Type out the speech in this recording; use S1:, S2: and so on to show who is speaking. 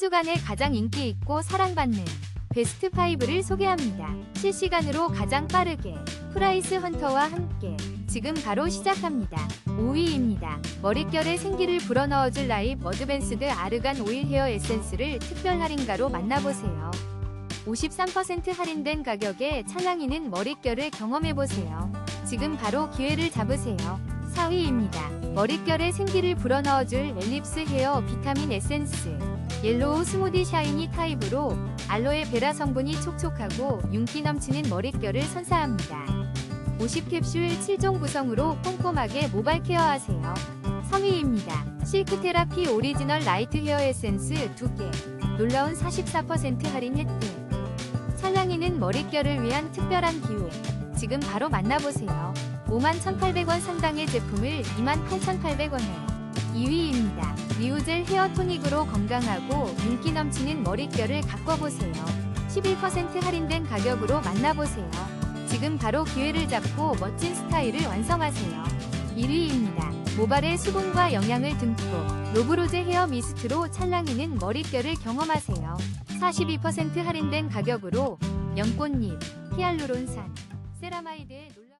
S1: 주간에 가장 인기 있고 사랑받는 베스트 5를 소개합니다. 실시간으로 가장 빠르게 프라이스 헌터와 함께 지금 바로 시작합니다. 5위입니다. 머릿결에 생기를 불어넣어줄 라이브 어드밴스드 아르간 오일 헤어 에센스를 특별 할인가로 만나보세요. 53% 할인된 가격에 찰랑이는 머릿결을 경험해보세요. 지금 바로 기회를 잡으세요. 4위입니다. 머릿결에 생기를 불어넣어줄 엘립스 헤어 비타민 에센스 옐로우 스무디 샤이니 타입으로 알로에 베라 성분이 촉촉하고 윤기 넘치는 머릿결을 선사합니다. 50캡슐 7종 구성으로 꼼꼼하게 모발 케어하세요. 3위입니다. 실크 테라피 오리지널 라이트 헤어 에센스 2개 놀라운 44% 할인 혜택 찰랑이는 머릿결을 위한 특별한 기회 지금 바로 만나보세요. 51,800원 상당의 제품을 28,800원에 2위입니다. 리우젤 헤어 토닉으로 건강하고 윤기 넘치는 머릿결을 가꿔보세요. 11% 할인된 가격으로 만나보세요. 지금 바로 기회를 잡고 멋진 스타일을 완성하세요. 1위입니다. 모발에 수분과 영양을 듬뿍 노브로제 헤어 미스트로 찰랑이는 머릿결을 경험하세요. 42% 할인된 가격으로 연꽃잎, 히알루론산, 세라마이드의 놀라